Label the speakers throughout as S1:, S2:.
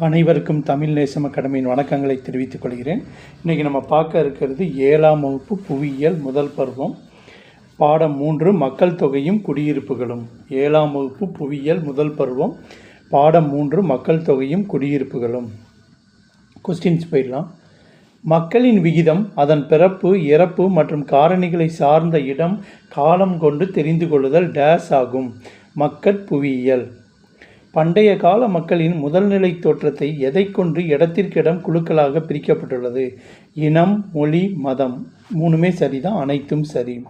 S1: அனைவருக்கும் தமிழ் நேசம் அகாடமியின் வணக்கங்களை தெரிவித்துக் கொள்கிறேன். இன்றைக்கி நம்ம பார்க்க இருக்கிறது ஏழாம் வகுப்பு புவியியல் முதல் பருவம். பாடம் மூன்று மக்கள் தொகையும் குடியிருப்புகளும். ஏழாம் வகுப்பு புவியியல் முதல் பருவம். பாடம் மூன்று மக்கள் தொகையும் குடியிருப்புகளும். கொஸ்டின்ஸ் போயிடலாம். மக்களின் விகிதம் அதன் பிறப்பு இறப்பு மற்றும் காரணிகளை சார்ந்த இடம் காலம் கொண்டு தெரிந்து கொள்ளுதல் டேஸ் ஆகும். மக்கட் புவியியல். பண்டைய கால மக்களின் முதல்நிலை தோற்றத்தை எதை கொண்டு இடத்திற்கிடம் குழுக்களாக பிரிக்கப்பட்டுள்ளது? இனம் மொழி மதம் மூணுமே சரிதான் அனைத்தும் சரி.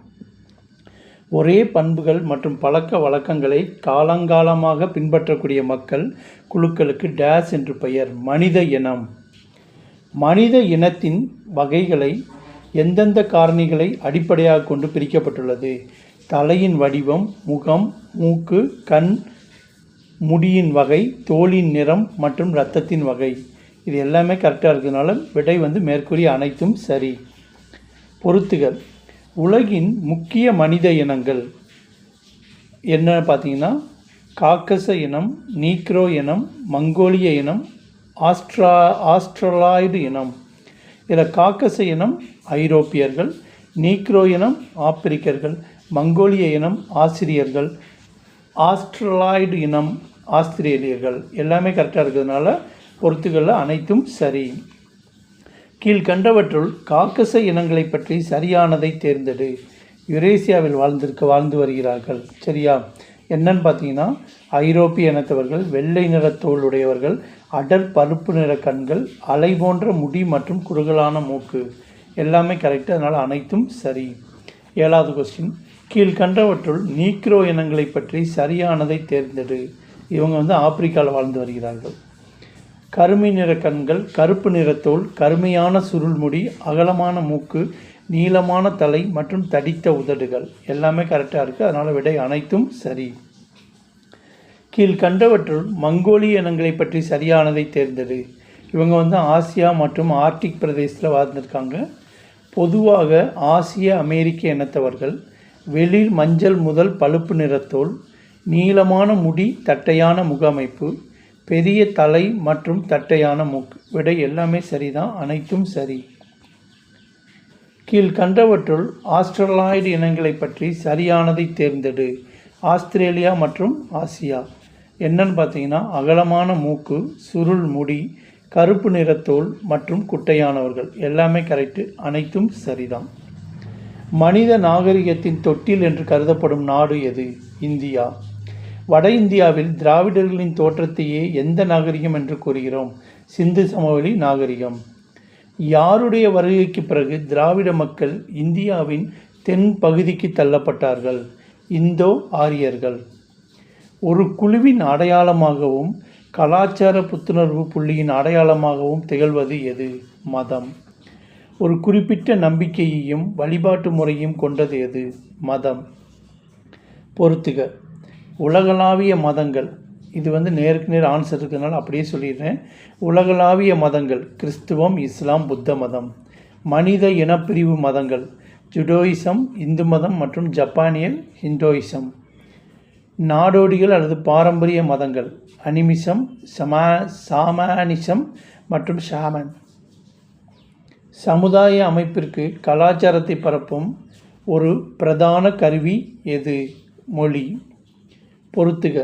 S1: ஒரே பண்புகள் மற்றும் பழக்க வழக்கங்களை காலங்காலமாக பின்பற்றக்கூடிய மக்கள் குழுக்களுக்கு டேஸ் என்று பெயர். மனித இனம். மனித இனத்தின் வகைகளை எந்தெந்த காரணிகளை அடிப்படையாக கொண்டு பிரிக்கப்பட்டுள்ளது? தலையின் வடிவம் முகம் மூக்கு கண் முடியின் வகை தோலின் நிறம் மற்றும் இரத்தத்தின் வகை. இது எல்லாமே கரெக்டாக இருக்கிறதுனால விடை வந்து மேற்கூறிய அனைத்தும் சரி. பொருத்துகள். உலகின் முக்கிய மனித இனங்கள். என்ன பார்த்தீங்கன்னா காக்கச இனம் நீக்ரோ இனம் மங்கோலிய இனம் ஆஸ்ட்ரா ஆஸ்ட்ரலாய்டு இனம். இதில் காக்கச இனம் ஐரோப்பியர்கள் நீக்ரோ இனம் ஆப்பிரிக்கர்கள் மங்கோலிய இனம் ஆசிரியர்கள் ஆஸ்ட்ரலாய்டு இனம் ஆஸ்திரேலியர்கள் எல்லாமே கரெக்டாக இருக்கிறதுனால பொறுத்துகளில் அனைத்தும் சரி. கீழ்கண்டவற்றுள் காக்கச இனங்களை பற்றி சரியானதை தேர்ந்தெடு. யுரேசியாவில் வாழ்ந்திருக்க வாழ்ந்து வருகிறார்கள். சரியா? என்னன்னு பார்த்தீங்கன்னா ஐரோப்பிய இனத்தவர்கள் வெள்ளை நிற தோல் உடையவர்கள் அடர் பருப்பு நிற கண்கள் அலை போன்ற முடி மற்றும் குறுகலான மூக்கு. எல்லாமே கரெக்டாக அதனால் அனைத்தும் சரி. ஏழாவது கொஸ்டின் கீழ்கண்டவற்றுள் நீக்ரோ இனங்களை பற்றி சரியானதை தேர்ந்தெடு. இவங்க வந்து ஆப்பிரிக்காவில் வாழ்ந்து வருகிறார்கள். கருமை நிற கண்கள் கருப்பு நிறத்தோல் கருமையான சுருள்முடி அகலமான மூக்கு நீளமான தலை மற்றும் தடித்த உதடுகள். எல்லாமே கரெக்டாக இருக்குது அதனால் விடை அனைத்தும் சரி. கீழ்கண்டவற்றுள் மங்கோலிய இனங்களை பற்றி சரியானதை தேர்ந்தெடு. இவங்க வந்து ஆசியா மற்றும் ஆர்டிக் பிரதேசத்தில் வாழ்ந்திருக்காங்க. பொதுவாக ஆசிய அமெரிக்க இனத்தவர்கள் வெளிர் மஞ்சள் முதல் பழுப்பு நிறத்தோல் நீளமான முடி தட்டையான முகமைப்பு பெரிய தலை மற்றும் தட்டையான மூக்கு. விடை எல்லாமே சரிதான் அனைத்தும் சரி. கீழ்கண்டவற்றுள் ஆஸ்திரலாய்டு இனங்களை பற்றி சரியானதை தேர்ந்தெடு. ஆஸ்திரேலியா மற்றும் ஆசியா. என்னன்னு பார்த்தீங்கன்னா அகலமான மூக்கு சுருள் முடி கருப்பு நிறத்தோல் மற்றும் குட்டையானவர்கள். எல்லாமே கரெக்டு அனைத்தும் சரிதான். மனித நாகரிகத்தின் தொட்டில் என்று கருதப்படும் நாடு எது? இந்தியா. வட இந்தியாவில் திராவிடர்களின் தோற்றத்தையே எந்த நாகரிகம் என்று கூறுகிறோம்? சிந்து சமவெளி நாகரிகம். யாருடைய வருகைக்கு பிறகு திராவிட மக்கள் இந்தியாவின் தென் பகுதிக்கு தள்ளப்பட்டார்கள்? இந்தோ ஆரியர்கள். ஒரு குழுவின் அடையாளமாகவும் கலாச்சார புத்துணர்வு புள்ளியின் அடையாளமாகவும் திகழ்வது எது? மதம். ஒரு குறிப்பிட்ட நம்பிக்கையையும் வழிபாட்டு முறையும் கொண்டது எது? மதம். பொறுத்துக உலகளாவிய மதங்கள். இது வந்து நேருக்கு நேர் ஆன்சர் இருக்கிறதுனால அப்படியே சொல்லிடுறேன். உலகளாவிய மதங்கள் கிறிஸ்துவம் இஸ்லாம் புத்த மதம். மனித இனப்பிரிவு மதங்கள் ஜுடோயிசம் இந்து மதம் மற்றும் ஜப்பானிய ஹிண்டோயிசம். நாடோடிகள் அல்லது பாரம்பரிய மதங்கள் அனிமிசம் சமா சாமானிசம் மற்றும் ஷாமன். சமுதாய அமைப்பிற்கு கலாச்சாரத்தை பரப்பும் ஒரு பிரதான கருவி எது? மொழி. பொறுத்துக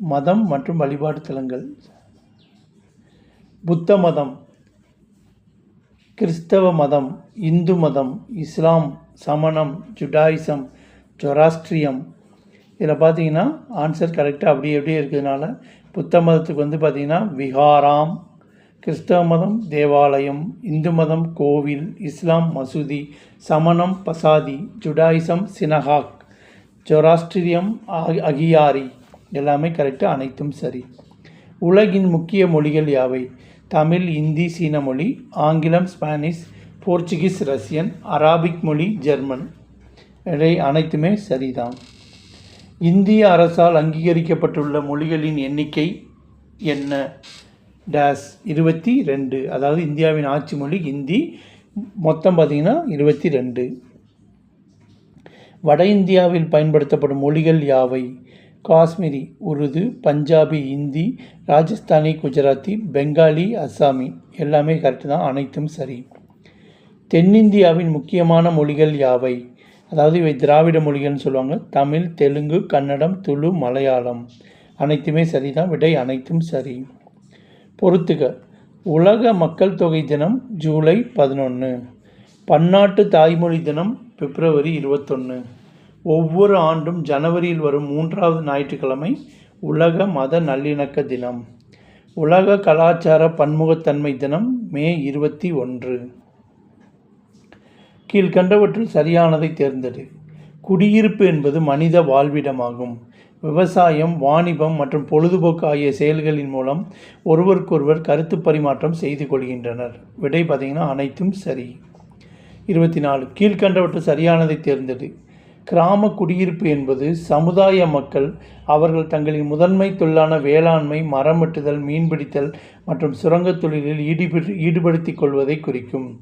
S1: மதம் மற்றும் வழிபாட்டு தலங்கள். புத்த மதம் கிறிஸ்தவ மதம் இந்து மதம் இஸ்லாம் சமணம் ஜுடாயிசம் ஜொராஸ்ட்ரியம். இதில் பார்த்தீங்கன்னா ஆன்சர் கரெக்டாக அப்படியே அப்படியே இருக்கிறதுனால புத்த மதத்துக்கு வந்து பார்த்திங்கன்னா விகாராம் கிறிஸ்தவ மதம் தேவாலயம். இந்து மதம் கோவில் இஸ்லாம் மசூதி சமணம் பசாதி ஜுடாயிசம் சினஹாக். ஜொராஸ்ட்ரியம் அகியாரி எல்லாமே கரெக்டு அனைத்தும் சரி. உலகின் முக்கிய மொழிகள் யாவை? தமிழ் இந்தி சீன மொழி ஆங்கிலம் ஸ்பானிஷ் போர்ச்சுகீஸ் ரஷ்யன் அராபிக் மொழி ஜெர்மன். இவை அனைத்துமே சரிதான். இந்திய அரசால் அங்கீகரிக்கப்பட்டுள்ள மொழிகளின் எண்ணிக்கை என்ன? டேஸ் இருபத்தி ரெண்டு. அதாவது இந்தியாவின் ஆட்சி மொழி இந்தி. மொத்தம் பார்த்திங்கன்னா இருபத்தி ரெண்டு. வட இந்தியாவில் பயன்படுத்தப்படும் மொழிகள் யாவை? காஷ்மீரி உருது பஞ்சாபி இந்தி ராஜஸ்தானி குஜராத்தி பெங்காலி அஸ்ஸாமி எல்லாமே கரெக்டு தான் அனைத்தும் சரி. தென்னிந்தியாவின் முக்கியமான மொழிகள் யாவை? அதாவது இவை திராவிட மொழிகள்னு சொல்லுவாங்க. தமிழ் தெலுங்கு கன்னடம் துளு மலையாளம். அனைத்துமே சரிதான் விடை அனைத்தும் சரி. பொறுத்துக. உலக மக்கள் தொகை தினம் ஜூலை பதினொன்று பன்னாட்டு தாய்மொழி தினம் பிப்ரவரி இருபத்தொன்று ஒவ்வொரு ஆண்டும் ஜனவரியில் வரும் மூன்றாவது ஞாயிற்றுக்கிழமை உலக மத நல்லிணக்க தினம். உலக கலாச்சார பன்முகத்தன்மை தினம் மே இருபத்தி ஒன்று. கீழ்கண்டவற்றில் சரியானதை தேர்ந்தெடு. குடியிருப்பு என்பது மனித வாழ்விடமாகும். விவசாயம் வாணிபம் மற்றும் பொழுதுபோக்கு ஆகிய செயல்களின் மூலம் ஒருவருக்கொருவர் கருத்து பரிமாற்றம் செய்து கொள்கின்றனர். விடை பார்த்தீங்கன்னா அனைத்தும் சரி. இருபத்தி நாலு கீழ்கண்டவற்று சரியானதை தேர்ந்தெடு. கிராம குடியிருப்பு என்பது சமுதாய மக்கள் அவர்கள் தங்களின் முதன்மை தொழிலான வேளாண்மை மரம் வெட்டுதல் மீன்பிடித்தல் மற்றும் சுரங்கத் தொழிலில் ஈடுபடு ஈடுபடுத்திக் கொள்வதை குறிக்கும்.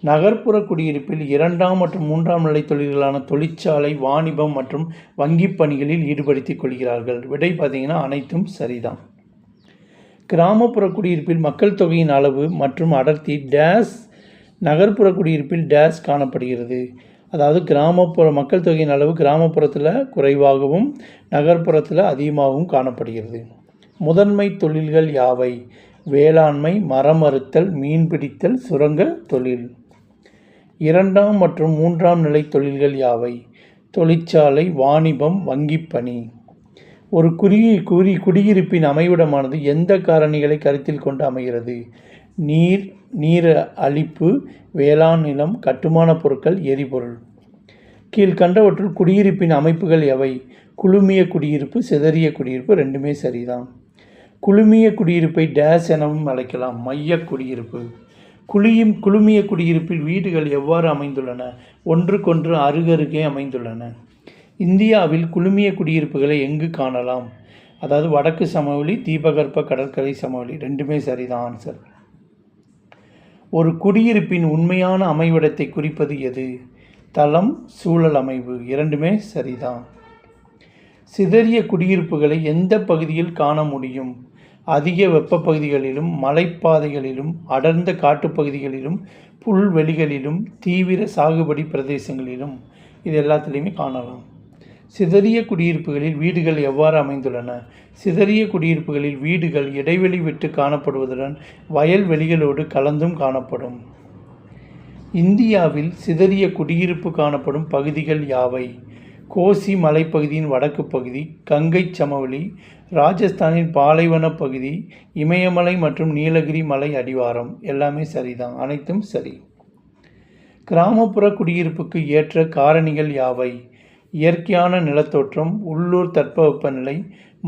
S1: நகர்ப்புற குடியிருப்பில் இரண்டாம் மற்றும் மூன்றாம் நிலை தொழில்களான தொழிற்சாலை வாணிபம் மற்றும் வங்கிப் பணிகளில் ஈடுபடுத்திக் கொள்கிறார்கள். விடை பார்த்தீங்கன்னா அனைத்தும் சரிதான். கிராமப்புற குடியிருப்பில் மக்கள் தொகையின் அளவு மற்றும் அடர்த்தி டேஸ் நகர்ப்புற குடியிருப்பில் டேஸ் காணப்படுகிறது. அதாவது கிராமப்புற மக்கள் தொகையின் அளவு கிராமப்புறத்தில் குறைவாகவும் நகர்ப்புறத்தில் அதிகமாகவும் காணப்படுகிறது. முதன்மை தொழில்கள் யாவை? வேளாண்மை மரமறுத்தல் மீன்பிடித்தல் சுரங்க தொழில். இரண்டாம் மற்றும் மூன்றாம் நிலை தொழில்கள் யாவை? தொழிற்சாலை வாணிபம் வங்கிப் பணி. ஒரு குறி குறி குடியிருப்பின் அமைவிடமானது எந்த காரணிகளை கருத்தில் கொண்டு அமைகிறது? நீர் நீர் அளிப்பு வேளாண் நிலம் கட்டுமானப் பொருட்கள் எரிபொருள். கீழ்கண்டவற்றுள் குடியிருப்பின் அமைப்புகள் எவை? குழுமிய குடியிருப்பு சிதறிய குடியிருப்பு ரெண்டுமே சரிதான். குழுமிய குடியிருப்பை டேஸ் எனவும் அழைக்கலாம். மைய குடியிருப்பு. குழியும் குழுமிய குடியிருப்பில் வீடுகள் எவ்வாறு அமைந்துள்ளன? ஒன்றுக்கொன்று அருகருகே அமைந்துள்ளன. இந்தியாவில் குழுமிய குடியிருப்புகளை எங்கு காணலாம்? அதாவது வடக்கு சமவெளி தீபகற்ப கடற்கரை சமவெளி ரெண்டுமே சரிதான் ஆன்சர் ஒரு குடியிருப்பின் உண்மையான அமைவிடத்தை குறிப்பது எது? தளம் சூழல் அமைவு இரண்டுமே சரிதான். சிதறிய குடியிருப்புகளை எந்த பகுதியில் காண முடியும்? அதிக வெப்ப பகுதிகளிலும் மலைப்பாதைகளிலும் அடர்ந்த காட்டுப்பகுதிகளிலும் புல்வெளிகளிலும் தீவிர சாகுபடி பிரதேசங்களிலும். இது எல்லாத்துலேயுமே காணலாம். சிதறிய குடியிருப்புகளில் வீடுகள் எவ்வாறு அமைந்துள்ளன? சிதறிய குடியிருப்புகளில் வீடுகள் இடைவெளி விட்டு காணப்படுவதுடன் வயல்வெளிகளோடு கலந்தும் காணப்படும். இந்தியாவில் சிதறிய குடியிருப்பு காணப்படும் பகுதிகள் யாவை? கோசி மலைப்பகுதியின் வடக்கு பகுதி கங்கை சமவெளி ராஜஸ்தானின் பாலைவன பகுதி இமயமலை மற்றும் நீலகிரி மலை அடிவாரம். எல்லாமே சரிதான். அனைத்தும் சரி. கிராமப்புற குடியிருப்புக்கு ஏற்ற காரணிகள் யாவை? இயற்கையான நிலத்தோற்றம் உள்ளூர் தட்பவெப்பநிலை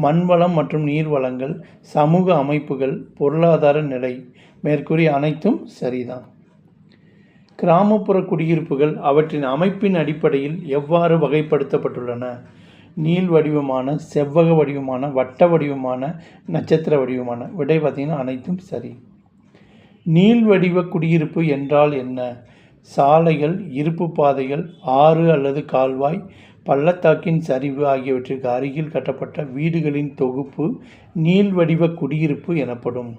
S1: மண்வளம் மற்றும் நீர் வளங்கள் சமூக அமைப்புகள் பொருளாதார நிலை மேற்கூறிய அனைத்தும் சரிதான். கிராமப்புற குடியிருப்புகள் அவற்றின் அமைப்பின் அடிப்படையில் எவ்வாறு வகைப்படுத்தப்பட்டுள்ளன? நீள் வடிவமான செவ்வக வடிவமான வட்ட வடிவமான நட்சத்திர வடிவமான விடை பார்த்திங்கன்னா அனைத்தும் சரி. நீள் வடிவ குடியிருப்பு என்றால் என்ன? சாலைகள் இருப்பு பாதைகள் ஆறு அல்லது கால்வாய் பள்ளத்தாக்கின் சரிவு ஆகியவற்றிற்கு அருகில் கட்டப்பட்ட வீடுகளின் தொகுப்பு நீள்வடிவ குடியிருப்பு எனப்படும்.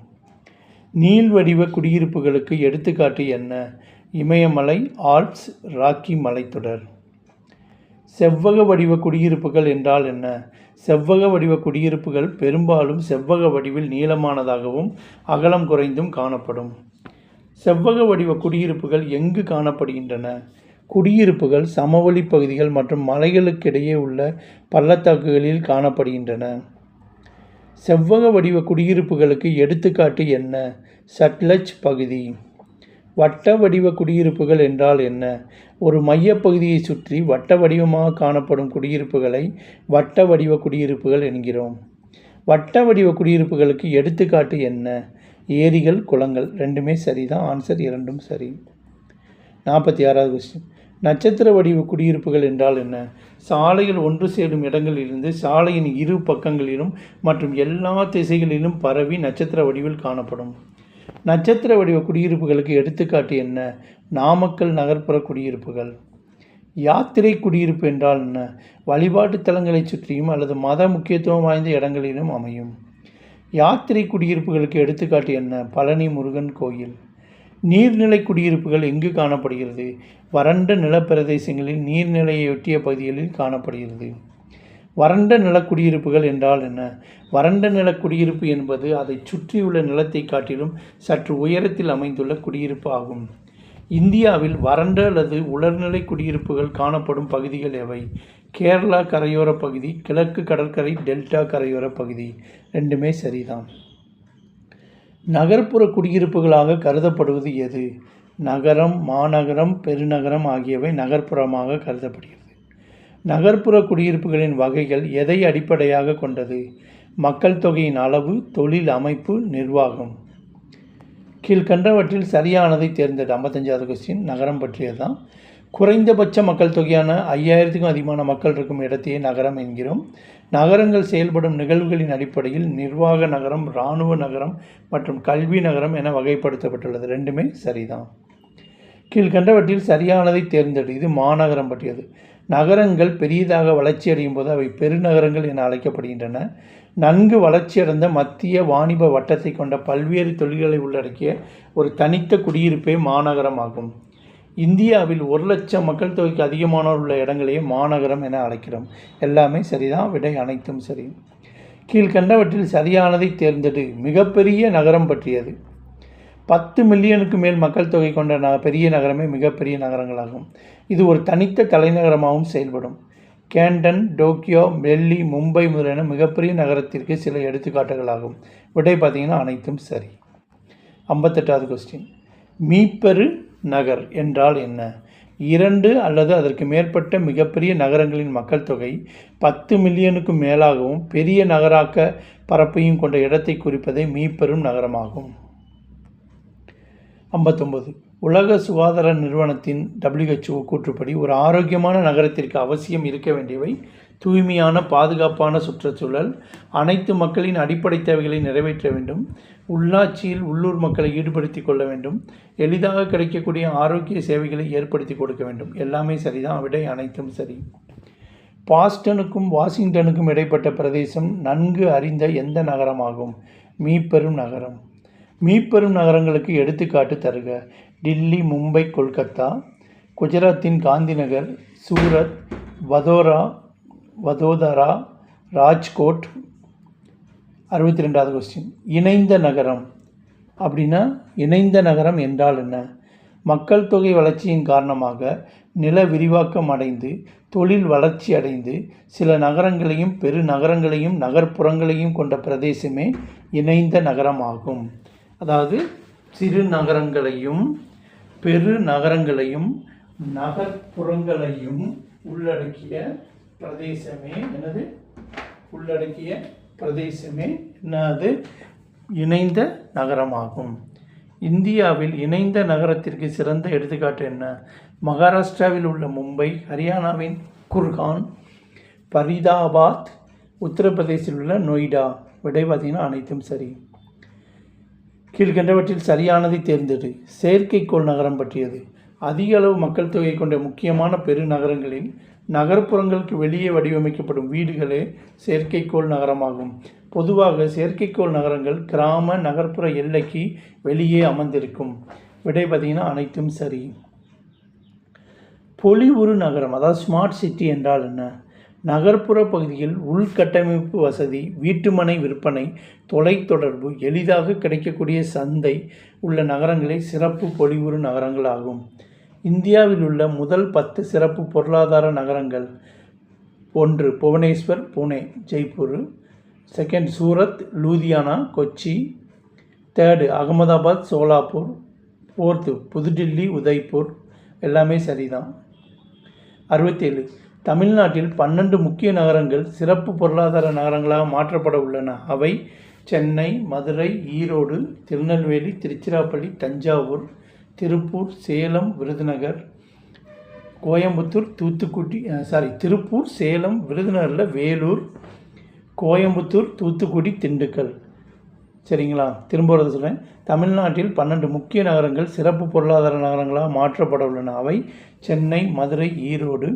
S1: நீள் வடிவ குடியிருப்புகளுக்கு எடுத்துக்காட்டு என்ன? இமயமலை ஆல்ப்ஸ் ராக்கி மலைத்தொடர். செவ்வக வடிவ குடியிருப்புகள் என்றால் என்ன? செவ்வக வடிவ குடியிருப்புகள் பெரும்பாலும் செவ்வக வடிவில் நீளமானதாகவும் அகலம் குறைந்தும் காணப்படும். செவ்வக வடிவ குடியிருப்புகள் எங்கு காணப்படுகின்றன? குடியிருப்புகள் சமவெளி பகுதிகள் மற்றும் மலைகளுக்கிடையே உள்ள பள்ளத்தாக்குகளில் காணப்படுகின்றன. செவ்வக வடிவ குடியிருப்புகளுக்கு எடுத்துக்காட்டு என்ன? சட்லஜ் பகுதி. வட்ட வடிவ குடியிருப்புகள் என்றால் என்ன? ஒரு மையப்பகுதியை சுற்றி வட்ட வடிவமாக காணப்படும் குடியிருப்புகளை வட்ட வடிவ குடியிருப்புகள் என்கிறோம். வட்ட வடிவ குடியிருப்புகளுக்கு எடுத்துக்காட்டு என்ன? ஏரிகள் குளங்கள். ரெண்டுமே சரிதான். ஆன்சர் இரண்டும் சரி. நாற்பத்தி ஆறாவது கொஸ்டின் நட்சத்திர வடிவ குடியிருப்புகள் என்றால் என்ன? சாலைகள் ஒன்று சேரும் இடங்களிலிருந்து சாலையின் இரு பக்கங்களிலும் மற்றும் எல்லா திசைகளிலும் பரவி நட்சத்திர வடிவில் காணப்படும். நட்சத்திர வடிவ குடியிருப்புகளுக்கு எடுத்துக்காட்டு என்ன? நாமக்கல் நகர்ப்புற குடியிருப்புகள். யாத்திரை குடியிருப்பு என்றால் என்ன? வழிபாட்டு தலங்களை சுற்றியும் அல்லது மத முக்கியத்துவம் வாய்ந்த இடங்களிலும் அமையும். யாத்திரை குடியிருப்புகளுக்கு எடுத்துக்காட்டு என்ன? பழனி முருகன் கோயில். நீர்நிலை குடியிருப்புகள் எங்கு காணப்படுகிறது? வறண்ட நிலப்பிரதேசங்களில் நீர்நிலையொட்டிய பகுதிகளில் காணப்படுகிறது. வறண்ட நிலக்குடியிருப்புகள் என்றால் என்ன? வறண்ட நிலக்குடியிருப்பு என்பது அதை சுற்றியுள்ள நிலத்தை காட்டிலும் சற்று உயரத்தில் அமைந்துள்ள குடியிருப்பு ஆகும். இந்தியாவில் வறண்ட அல்லது உலர்நிலை குடியிருப்புகள் காணப்படும் பகுதிகள் எவை? கேரளா கரையோர பகுதி கிழக்கு கடற்கரை டெல்டா கரையோர பகுதி ரெண்டுமே சரிதான். நகர்ப்புற குடியிருப்புகளாக கருதப்படுவது எது? நகரம் மாநகரம் பெருநகரம் ஆகியவை நகர்ப்புறமாக கருதப்படுகிறது. நகர்ப்புற குடியிருப்புகளின் வகைகள் எதை அடிப்படையாக கொண்டது? மக்கள் தொகையின் அளவு தொழில் அமைப்பு நிர்வாகம். கீழ்கண்டவற்றில் சரியானதை தேர்ந்தெடு. ஐம்பத்தஞ்சாவது கொஸ்டின் நகரம் பற்றியது தான் குறைந்தபட்ச மக்கள் தொகையான ஐயாயிரத்துக்கும் அதிகமான மக்கள் இருக்கும் இடத்தையே நகரம் என்கிறோம். நகரங்கள் செயல்படும் நிகழ்வுகளின் அடிப்படையில் நிர்வாக நகரம் இராணுவ நகரம் மற்றும் கல்வி நகரம் என வகைப்படுத்தப்பட்டுள்ளது. ரெண்டுமே சரிதான். கீழ்கண்டவற்றில் சரியானதை தேர்ந்தெடு. இது மாநகரம் பற்றியது. நகரங்கள் பெரியதாக வளர்ச்சியடையும் போது அவை பெருநகரங்கள் என அழைக்கப்படுகின்றன. நன்கு வளர்ச்சியடைந்த மத்திய வாணிப வட்டத்தை கொண்ட பல்வேறு தொழில்களை உள்ளடக்கிய ஒரு தனித்த குடியிருப்பே மாநகரம் ஆகும் இந்தியாவில் ஒரு லட்சம் மக்கள் தொகைக்கு அதிகமானோர் உள்ள இடங்களையே மாநகரம் என அழைக்கிறோம். எல்லாமே சரிதான் விடை அனைத்தும் சரி. கீழ்கண்டவற்றில் சரியானதை தேர்ந்தெடு. மிகப்பெரிய நகரம் பற்றியது. பத்து மில்லியனுக்கு மேல் மக்கள் தொகை கொண்ட ந பெரிய நகரமே மிகப்பெரிய நகரங்களாகும். இது ஒரு தனித்த தலைநகரமாகவும் செயல்படும். கேண்டன் டோக்கியோ டெல்லி மும்பை முதலான மிகப்பெரிய நகரத்திற்கு சில எடுத்துக்காட்டுகளாகும். விடை பார்த்தீங்கன்னா அனைத்தும் சரி. ஐம்பத்தெட்டாவது கொஸ்டின் மீப்பெரு நகர் என்றால் என்ன? இரண்டு அல்லது அதற்கு மேற்பட்ட மிகப்பெரிய நகரங்களின் மக்கள் தொகை பத்து மில்லியனுக்கும் மேலாகவும் பெரிய நகராக்க பரப்பையும் கொண்ட இடத்தை குறிப்பதே மீப்பெரும் நகரமாகும். ஐம்பத்தொம்பது உலக சுகாதார நிறுவனத்தின் டபிள்யூஹெச்ஓ கூற்றுப்படி ஒரு ஆரோக்கியமான நகரத்திற்கு அவசியம் இருக்க வேண்டியவை தூய்மையான பாதுகாப்பான சுற்றுச்சூழல் அனைத்து மக்களின் அடிப்படை தேவைகளை நிறைவேற்ற வேண்டும். உள்ளாட்சியில் உள்ளூர் மக்களை ஈடுபடுத்தி கொள்ள வேண்டும். எளிதாக கிடைக்கக்கூடிய ஆரோக்கிய சேவைகளை ஏற்படுத்தி கொடுக்க வேண்டும். எல்லாமே சரிதான். விடை அனைத்தும் சரி. பாஸ்டனுக்கும் வாஷிங்டனுக்கும் இடைப்பட்ட பிரதேசம் நன்கு அறிந்த எந்த நகரமாகும்? மீப்பெரும் நகரம். மீப்பெரும் நகரங்களுக்கு எடுத்துக்காட்டு தருக. டில்லி மும்பை கொல்கத்தா குஜராத்தின் காந்திநகர் சூரத் வதோரா வதோதரா ராஜ்கோட் அறுபத்தி ரெண்டாவது கொஸ்டின் இணைந்த நகரம். அப்படின்னா இணைந்த நகரம் என்றால் என்ன? மக்கள் தொகை வளர்ச்சியின் காரணமாக நில விரிவாக்கம் அடைந்து தொழில் வளர்ச்சி அடைந்து சில நகரங்களையும் பெரு நகரங்களையும் நகர்ப்புறங்களையும் கொண்ட பிரதேசமே இணைந்த நகரமாகும். அதாவது சிறு நகரங்களையும் பெரு நகரங்களையும் நகர்ப்புறங்களையும் உள்ளடக்கிய பிரதேசமே என்னது? உள்ளடக்கிய பிரதேசமே என்னது? இணைந்த நகரமாகும். இந்தியாவில் இணைந்த நகரத்திற்கு சிறந்த எடுத்துக்காட்டு என்ன? மகாராஷ்டிராவில் உள்ள மும்பை ஹரியானாவின் குர்கான் பரிதாபாத் உத்தரப்பிரதேசில் உள்ள நொய்டா விடை பார்த்தீங்கன்னா அனைத்தும் சரி. கீழ்கண்டவற்றில் சரியானதை தேர்ந்தெடு. செயற்கைக்கோள் நகரம் பற்றியது. அதிக அளவு மக்கள் தொகை கொண்ட முக்கியமான பெருநகரங்களில் நகர்ப்புறங்களுக்கு வெளியே வடிவமைக்கப்படும் வீடுகளே செயற்கைக்கோள் நகரமாகும். பொதுவாக செயற்கைக்கோள் நகரங்கள் கிராம நகர்ப்புற எல்லைக்கு வெளியே அமர்ந்திருக்கும். விடை பார்த்திங்கன்னா அனைத்தும் சரி. பொலிவுறு நகரம் அதாவது ஸ்மார்ட் சிட்டி என்றால் என்ன? நகர்ப்புற பகுதியில் உள்கட்டமைப்பு வசதி வீட்டுமனை விற்பனை தொலைத்தொடர்பு எளிதாக கிடைக்கக்கூடிய சந்தை உள்ள நகரங்களே சிறப்பு பொலிவுறு நகரங்கள் ஆகும் இந்தியாவில் உள்ள முதல் பத்து சிறப்பு பொருளாதார நகரங்கள் ஒன்று Bhubaneswar Pune Jaipur second Surat Ludhiana Kochi third Ahmedabad Solapur fourth புதுடில்லி உதய்பூர். எல்லாமே சரிதான். அறுபத்தேழு தமிழ்நாட்டில் பன்னெண்டு முக்கிய நகரங்கள் சிறப்பு பொருளாதார நகரங்களாக மாற்றப்பட உள்ளன. அவை சென்னை மதுரை ஈரோடு திருநெல்வேலி திருச்சிராப்பள்ளி தஞ்சாவூர் திருப்பூர் சேலம் விருதுநகர் கோயம்புத்தூர் தூத்துக்குடி சாரி திருப்பூர் சேலம் விருதுநகரில் வேலூர் கோயம்புத்தூர் தூத்துக்குடி திண்டுக்கல். சரிங்களா? திரும்ப சொல்கிறேன் தமிழ்நாட்டில் பன்னெண்டு முக்கிய நகரங்கள் சிறப்பு பொருளாதார நகரங்களாக மாற்றப்பட உள்ளன. அவை சென்னை மதுரை ஈரோடு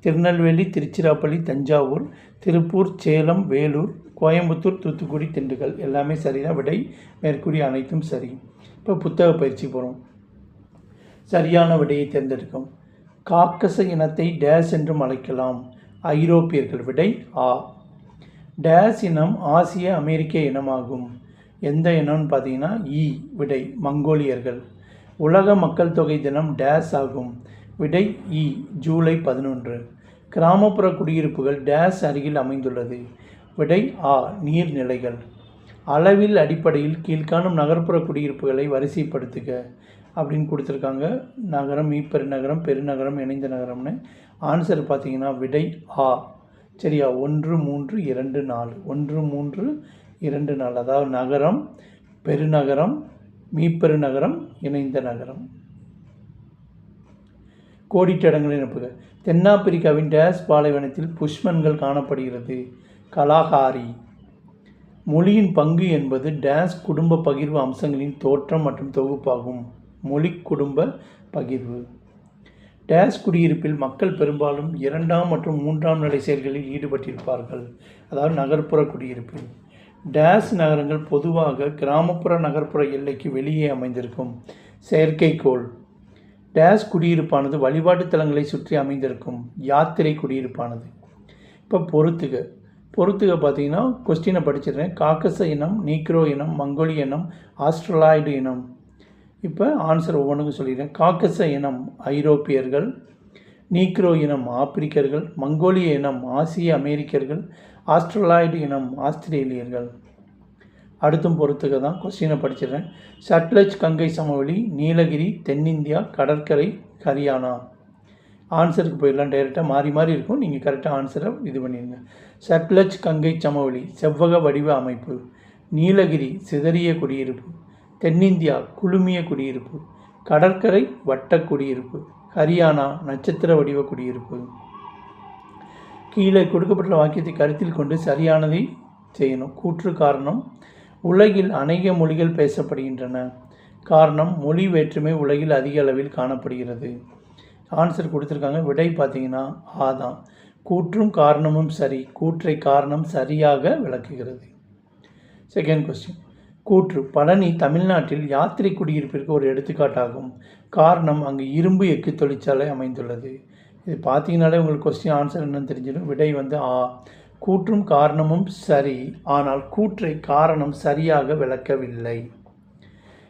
S1: திருநெல்வேலி திருச்சிராப்பள்ளி தஞ்சாவூர் திருப்பூர் சேலம் வேலூர் கோயம்புத்தூர் தூத்துக்குடி திண்டுக்கல். எல்லாமே சரிதான். விடை மேற்கூறிய அனைத்தும் சரி. இப்போ புத்தக பயிற்சி போகிறோம் சரியான விடையை தேர்ந்தெடுக்கும். காக்கச இனத்தை டேஸ் என்றும் அழைக்கலாம். ஐரோப்பியர்கள் விடை ஆ. டேஸ் இனம் ஆசிய அமெரிக்க இனமாகும். எந்த இனம்னு பார்த்தீங்கன்னா இ விடை மங்கோலியர்கள். உலக மக்கள் தொகை தினம் டேஸ் ஆகும். விடை இ ஜூலை பதினொன்று. கிராமப்புற குடியிருப்புகள் டேஸ் அருகில் அமைந்துள்ளது. விடை ஆ நீர்நிலைகள். அளவில் அடிப்படையில் கீழ்காணும் நகர்ப்புற குடியிருப்புகளை வரிசைப்படுத்துக. அப்படின்னு கொடுத்துருக்காங்க. நகரம் ஈப்பெருநகரம் பெருநகரம் இணைந்த நகரம்னு. ஆன்சர் பார்த்தீங்கன்னா விடை ஆ. சரியா? ஒன்று மூன்று இரண்டு நாலு. ஒன்று மூன்று இரண்டு நாலு. அதாவது நகரம் பெருநகரம் மீப்பெருநகரம் இணைந்த நகரம். கோடிட்ட இடங்களை நிரப்புக. தென்னாப்பிரிக்காவின் டேஸ் பாலைவனத்தில் புஷ்மன்கள் காணப்படுகிறது. கலாகாரி மொழியின் பங்கு என்பது டேஸ் குடும்ப பகிர்வு அம்சங்களின் தோற்றம் மற்றும் தொகுப்பாகும். மொழி குடும்ப பகிர்வு. டேஸ் குடியிருப்பில் மக்கள் பெரும்பாலும் இரண்டாம் மற்றும் மூன்றாம் நிலை செயல்களில் ஈடுபட்டிருப்பார்கள். அதாவது நகர்ப்புற குடியிருப்பில். டேஸ் நகரங்கள் பொதுவாக கிராமப்புற நகர்ப்புற எல்லைக்கு வெளியே அமைந்திருக்கும். செயற்கைக்கோள். டேஸ் குடியிருப்பானது வழிபாட்டு தலங்களை சுற்றி அமைந்திருக்கும். யாத்திரை குடியிருப்பானது. இப்போ பொறுத்துக. பொறுத்துக பார்த்தீங்கன்னா கொஸ்டினை படிச்சிருக்கேன். காக்கச இனம் நீக்ரோ இனம் மங்கோலிய இனம் ஆஸ்ட்ரலாய்டு இனம். இப்போ ஆன்சர் ஒவ்வொன்றுக்கும் சொல்லிடுறேன். காக்கச இனம் ஐரோப்பியர்கள் நீக்ரோ இனம் ஆப்பிரிக்கர்கள் மங்கோலிய இனம் ஆசிய அமெரிக்கர்கள் ஆஸ்ட்ரலாய்டு இனம் ஆஸ்திரேலியர்கள். அடுத்தும் பொறுத்துக்க தான் கொஸ்டினை படிச்சிடுறேன். சட்லஜ் கங்கை சமவெளி நீலகிரி தென்னிந்தியா கடற்கரை ஹரியானா. ஆன்சருக்கு போயிடலாம் டைரெக்டாக மாறி மாறி இருக்கும். நீங்கள் கரெக்டாக ஆன்சரை இது பண்ணிடுங்க. சட்லஜ் கங்கை சமவெளி செவ்வக வடிவ அமைப்பு. நீலகிரி சிதறிய குடியிருப்பு. தென்னிந்தியா குழுமிய குடியிருப்பு கடற்கரை வட்ட குடியிருப்பு ஹரியானா நட்சத்திர வடிவ குடியிருப்பு. கீழே கொடுக்கப்பட்ட வாக்கியத்தை கருத்தில் கொண்டு சரியானதை செய்யணும். கூற்று காரணம் உலகில் அநேக மொழிகள் பேசப்படுகின்றன. காரணம் மொழி வேற்றுமை உலகில் அதிக அளவில் காணப்படுகிறது. ஆன்சர் கொடுத்துருக்காங்க. விடை பார்த்தீங்கன்னா ஆதான் கூற்றும் காரணமும் சரி கூற்றை காரணம் சரியாக விளக்குகிறது. செகண்ட் கொஸ்டின் கூற்று பழனி தமிழ்நாட்டில் யாத்திரை குடியிருப்பிற்கு ஒரு எடுத்துக்காட்டாகும். காரணம் அங்கு இரும்பு எக்கு தொழிற்சாலை அமைந்துள்ளது. இது பார்த்தீங்கனாலே உங்களுக்கு கொஸ்டின் ஆன்சர் என்னன்னு தெரிஞ்சிடும். விடை வந்து ஆ. கூற்றும் காரணமும் சரி ஆனால் கூற்றை காரணம் சரியாக விளக்கவில்லை.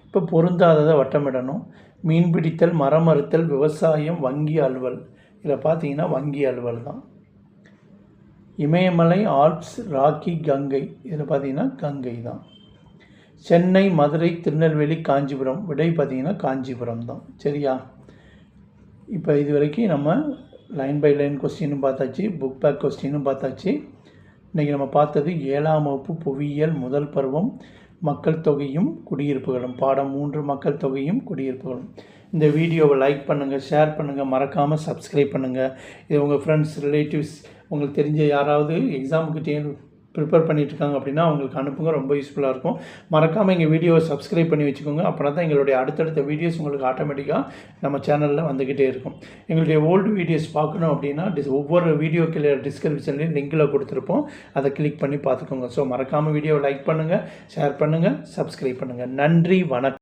S1: இப்போ பொருந்தாததை வட்டமிடணும். மீன்பிடித்தல் மரமறுத்தல் விவசாயம் வங்கி அலுவல். இதில் பார்த்தீங்கன்னா வங்கி அலுவல் தான். இமயமலை ஆல்ப்ஸ் ராக்கி கங்கை. இதில் பார்த்தீங்கன்னா கங்கை தான். சென்னை மதுரை திருநெல்வேலி காஞ்சிபுரம். விடை பார்த்தீங்கன்னா காஞ்சிபுரம் தான். சரியா? இப்போ இது வரைக்கும் நம்ம லைன் பை லைன் கொஸ்டினும் பார்த்தாச்சு புக் பேக் கொஸ்டினும் பார்த்தாச்சு. இன்றைக்கி நம்ம பார்த்தது ஏழாம் வகுப்பு புவியியல் முதல் பருவம் மக்கள் தொகையும் குடியிருப்புகளும். பாடம் மூன்று மக்கள் தொகையும் குடியிருப்புகளும். இந்த வீடியோவை லைக் பண்ணுங்கள் ஷேர் பண்ணுங்கள் மறக்காமல் சப்ஸ்கிரைப் பண்ணுங்கள் இது உங்கள் ஃப்ரெண்ட்ஸ் ரிலேட்டிவ்ஸ் உங்களுக்கு தெரிஞ்ச யாராவது எக்ஸாமுக்கு ப்ரிப்பேர் பண்ணிகிட்ருக்காங்க இருக்காங்க அப்படின்னா அவங்களுக்கு அனுப்புங்க ரொம்ப யூஸ்ஃபுல்லாக இருக்கும். மறக்காமல் எங்கள் வீடியோவை சப்ஸ்கிரைப் பண்ணி வச்சுக்கோங்க. அப்படின்னா தான் எங்களுடைய அடுத்தடுத்த வீடியோஸ் உங்களுக்கு ஆட்டோமேட்டிக்காக நம்ம சேனலில் வந்துக்கிட்டே இருக்கும். எங்களுடைய ஓல்டு வீடியோஸ் பார்க்கணும் அப்படின்னா டிஸ் ஒவ்வொரு வீடியோக்கு டிஸ்கிரிப்ஷன்லேயும் லிங்கில் கொடுத்துருப்போம். அதை கிளிக் பண்ணி பார்த்துக்கோங்க. ஸோ மறக்காமல் வீடியோவை லைக் பண்ணுங்கள் ஷேர் பண்ணுங்கள் சப்ஸ்கிரைப் பண்ணுங்கள் நன்றி வணக்கம்.